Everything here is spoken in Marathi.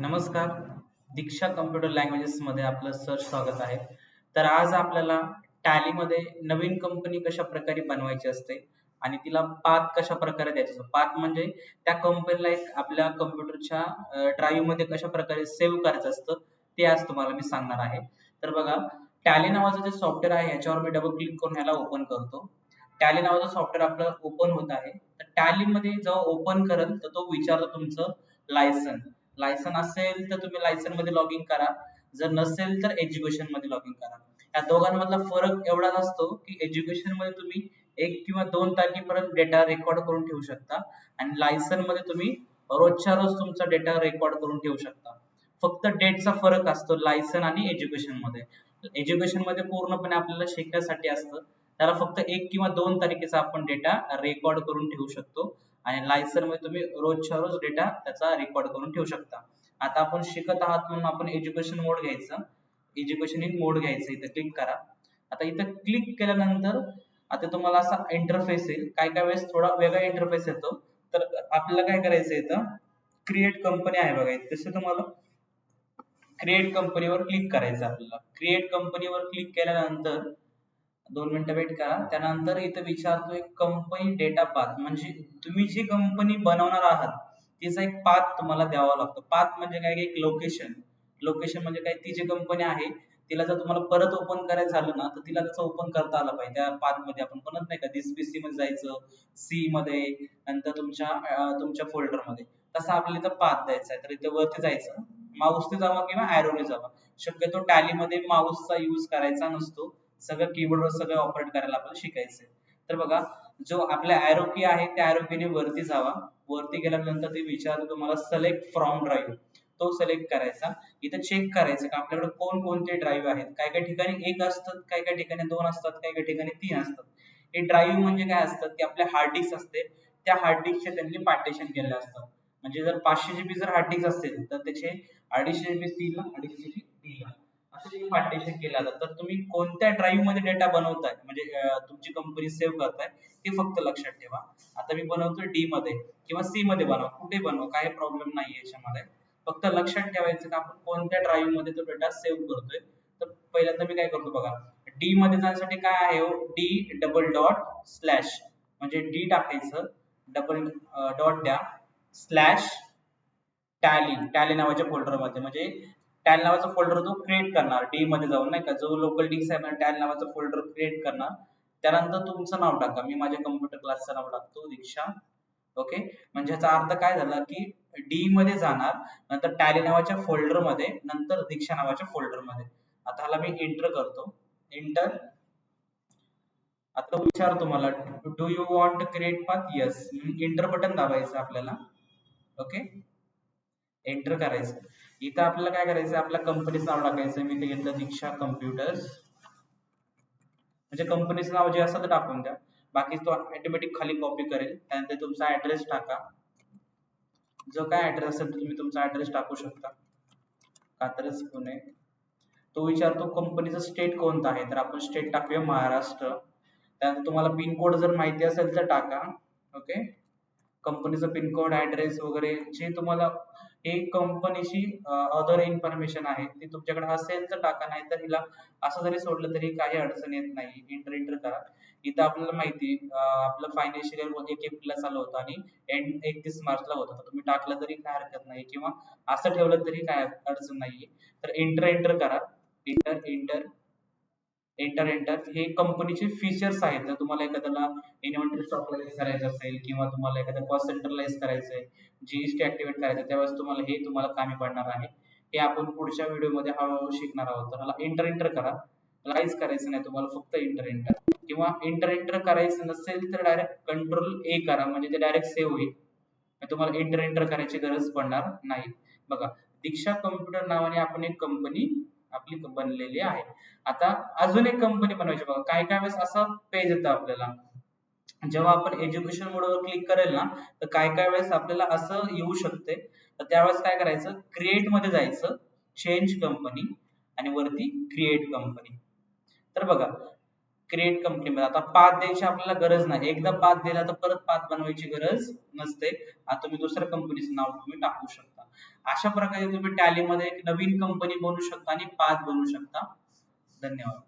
नमस्कार. दीक्षा कम्प्युटर लँग्वेजेस मध्ये आपलं सर स्वागत आहे. तर आज आपल्याला टॅली मध्ये नवीन कंपनी कशा प्रकारे बनवायची असते आणि तिला पाथ कशा प्रकारे द्यायचं असतो? पाथ म्हणजे त्या कंपनीला एक आपल्या कम्प्युटरच्या ड्राईव्हमध्ये कशा प्रकारे सेव्ह करायचं असतं ते आज तुम्हाला मी सांगणार आहे. तर बघा टॅली नावाचं जे सॉफ्टवेअर आहे याच्यावर मी डबल क्लिक करून ह्याला ओपन करतो. टॅली नावाचं सॉफ्टवेअर आपलं ओपन होत आहे. तर टॅली मध्ये जेव्हा ओपन करत तर तो विचारतो तुमचं लायसन लायसन असेल तर तुम्ही लायसनमध्ये लॉग इन करा. जर नसेल तर एज्युकेशनमध्ये लॉग इन करा. या दोघांमधला फरक एवढाच असतो की एज्युकेशनमध्ये तुम्ही एक किंवा दोन तारखेपर्यंत डेटा रेकॉर्ड करून ठेवू शकता आणि लायसनमध्ये तुम्ही रोजच्या रोज तुमचा डेटा रेकॉर्ड करून ठेवू शकता. फक्त डेटचा फरक असतो लायसन आणि एज्युकेशनमध्ये. एज्युकेशनमध्ये पूर्णपणे आपल्याला शिकण्यासाठी असतं. त्याला फक्त एक किंवा दोन तारखेचा आपण डेटा रेकॉर्ड करून ठेवू शकतो. आणि लायसनमध्ये तुम्ही रोजच्या रोज डेटा त्याचा रेकॉर्ड करून ठेवू शकता. आता आपण शिकत आहात म्हणून आपण एज्युकेशन मोड घ्यायचं. एज्युकेशन इन मोड घ्यायचं इथं क्लिक करा. आता इथं क्लिक केल्यानंतर आता तुम्हाला असा इंटरफेस येईल. काय काय वेळेस थोडा वेगळा इंटरफेस येतो. तर आपल्याला काय करायचं इथं? क्रिएट कंपनी आहे बघा. तसं तुम्हाला क्रिएट कंपनीवर क्लिक करायचं आपल्याला. क्रिएट कंपनीवर क्लिक केल्यानंतर दोन मिनिटं वेट करा. त्यानंतर इथं विचारतोय कंपनी डेटा पाथ म्हणजे तुम्ही जी कंपनी बनवणार आहात तिचा एक पाथ तुम्हाला द्यावा लागतो. पाथ म्हणजे काय? एक लोकेशन लोकेशन म्हणजे काय? ती जी कंपनी आहे तिला जर तुम्हाला परत ओपन करायचं झालं ना तर तिला त्याचं ओपन करता आलं पाहिजे. त्या पाथमध्ये आपण म्हणत नाही का? दिस पीसी मध्ये जायचं सी मध्ये नंतर तुमच्या तुमच्या फोल्डरमध्ये. तसं आपल्याला इथं पाथ द्यायचा आहे. तर इथे वरती जायचं. माऊसने जावा किंवा ॲरोने जावा. शक्यतो टॅली मध्ये माऊसचा यूज करायचा नसतो. सगळं कीबोर्ड वर सगळं ऑपरेट करायला आपल्याला शिकायचंय. तर बघा जो आपला ॲरो की आहे त्या ॲरो वरती जावा. वरती गेल्यानंतर ते विचारतो तुम्हाला सिलेक्ट फ्रॉम ड्राईव्ह तो सिलेक्ट करायचा. इथं चेक करायचं का आपल्याकडे कोण कोणते ड्राईव्ह आहेत? काय काय ठिकाणी एक असतात काय काय ठिकाणी दोन असतात काय काय ठिकाणी तीन असतात. हे ड्राईव्ह म्हणजे काय असतात की आपल्या हार्ड डिस्क असते त्या हार्ड डिस्कचे त्यांनी पार्टिशन केलेले असतात म्हणजे जर पाचशे जीबी जर हार्ड डिस्क असेल तर त्याचे अडीचशे जीबी सी ला अडीचशे जीबी डी ला. पार्टिशन केलं जातं तर तुम्ही कोणत्या ड्राईव्हमध्ये डेटा बनवताय? म्हणजे तुमची कंपनी सेव्ह करताय ते फक्त लक्षात ठेवा. आता मी बनवतोय डी मध्ये किंवा सी मध्ये बनवा कुठे बनवा काही प्रॉब्लेम नाही याच्यामध्ये. फक्त लक्षात ठेवायचं की आपण कोणत्या ड्राईव्हमध्ये तो डेटा सेव्ह करतोय. तर पहिल्यांदा मी काय करतो बघा डी मध्ये जाण्यासाठी काय आहे डी डबल डॉट स्लॅश म्हणजे डी टाकायचं डबल डॉट द्या स्लॅश टॅली टॅली नावाच्या फोल्डरमध्ये. म्हणजे टॅन नावाचा फोल्डर तो क्रिएट करणार. डी मध्ये जाऊन नाही का जो लोकल डिस्क आहे ना टॅन नावाचा फोल्डर क्रिएट करणार. त्यानंतर तुमचं नाव टाका. मी माझ्या कम्प्युटर क्लासचं नाव टाकतो दीक्षा. ओके म्हणजे याचा अर्थ काय झाला की डी मध्ये जाणार नंतर टॅली नावाच्या फोल्डरमध्ये नंतर दीक्षा नावाच्या फोल्डरमध्ये. आता ह्याला मी एंटर करतो. एंटर आता विचारतो तुम्हाला do you want create path yes enter button दाबायचं आपल्याला. ओके एंटर करायचं. इथं आपल्याला काय करायचं? आपल्या कंपनीचं नाव टाकायचं. मी इथे घेतलं दीक्षा कम्प्युटर्स म्हणजे कंपनीचं नाव जे असतं ते टाकून द्या. बाकी तो ऑटोमॅटिक खाली कॉपी करेल. त्यानंतर तुमचा ऍड्रेस टाका. जो काय ऍड्रेस असेल तुम्ही तुमचा ऍड्रेस टाकू शकता. कात्रज पुणे. तो विचारतो कंपनीचा स्टेट कोणता आहे? तर आपण स्टेट टाकूया महाराष्ट्र. त्यानंतर तुम्हाला पिनकोड जर माहिती असेल तर टाका. ओके कंपनीचा पिनकोड ऍड्रेस वगैरे जे तुम्हाला हे कंपनीची अदर इन्फॉर्मेशन आहे ती तुमच्याकडे असेल तर टाका नाही तर हिला असं जरी सोडलं तरी काही अडचण येत नाही. इंटर इंटर करा. इथं आपल्याला माहिती आपलं फायनान्शियल इयर एक एप्रिलला चालू होतं आणि एंड एकतीस मार्चला होतं. तर तुम्ही टाकलं तरी काय हरकत नाही किंवा असं ठेवलं तरी काय अडचण नाहीये. तर इंटर एंटर करा. इंटर इंटर एंटर एंटर हे कंपनीचे फीचर्स आहेत. जर तुम्हाला एखाद्याला इन्व्हेंटरी स्टॉकलाइज करायचं असेल किंवा तुम्हाला एखाद्या कॉस्ट सेंटरलाइज करायचं आहे जीएसटी ऍक्टिव्हेट करायचं त्यावेळेस तुम्हाला हे तुम्हाला कामी पडणार आहे. हे आपण पुढच्या व्हिडिओमध्ये हळूहळू शिकणार आहोत. तर ह्याला एंटर एंटर करा लाईज करायचं नाही. तुम्हाला फक्त एंटर एंटर किंवा एंटर एंटर करायचं नसेल तर डायरेक्ट कंट्रोल ए करा. म्हणजे ते डायरेक्ट सेव्ह होईल. तुम्हाला एंटर एंटर करायची गरज पडणार नाही. बघा दीक्षा कम्प्युटर नावाने आपण एक कंपनी आपली बनलेली आहे. आता अजून एक कंपनी बनवायची बघा. काय काय वेळेस असं पेज येतं आपल्याला. जेव्हा आपण एज्युकेशन मोडवर क्लिक करेल ना तर काय काय वेळेस आपल्याला असं येऊ शकते. तर त्यावेळेस काय करायचं? क्रिएटमध्ये जायचं. चेंज कंपनी आणि वरती क्रिएट कंपनी तर बघा क्रिएट कंपनी मध्ये. आता पाच द्यायची आपल्याला गरज नाही. एकदा पाच दिला तर परत पाच बनवायची गरज नसते. आता तुम्ही दुसऱ्या कंपनीचं नाव तुम्ही टाकू शकता. अशा प्रकारे तुम्ही टॅलीमध्ये एक नवीन कंपनी बनवू शकता आणि पाच बनवू शकता. धन्यवाद.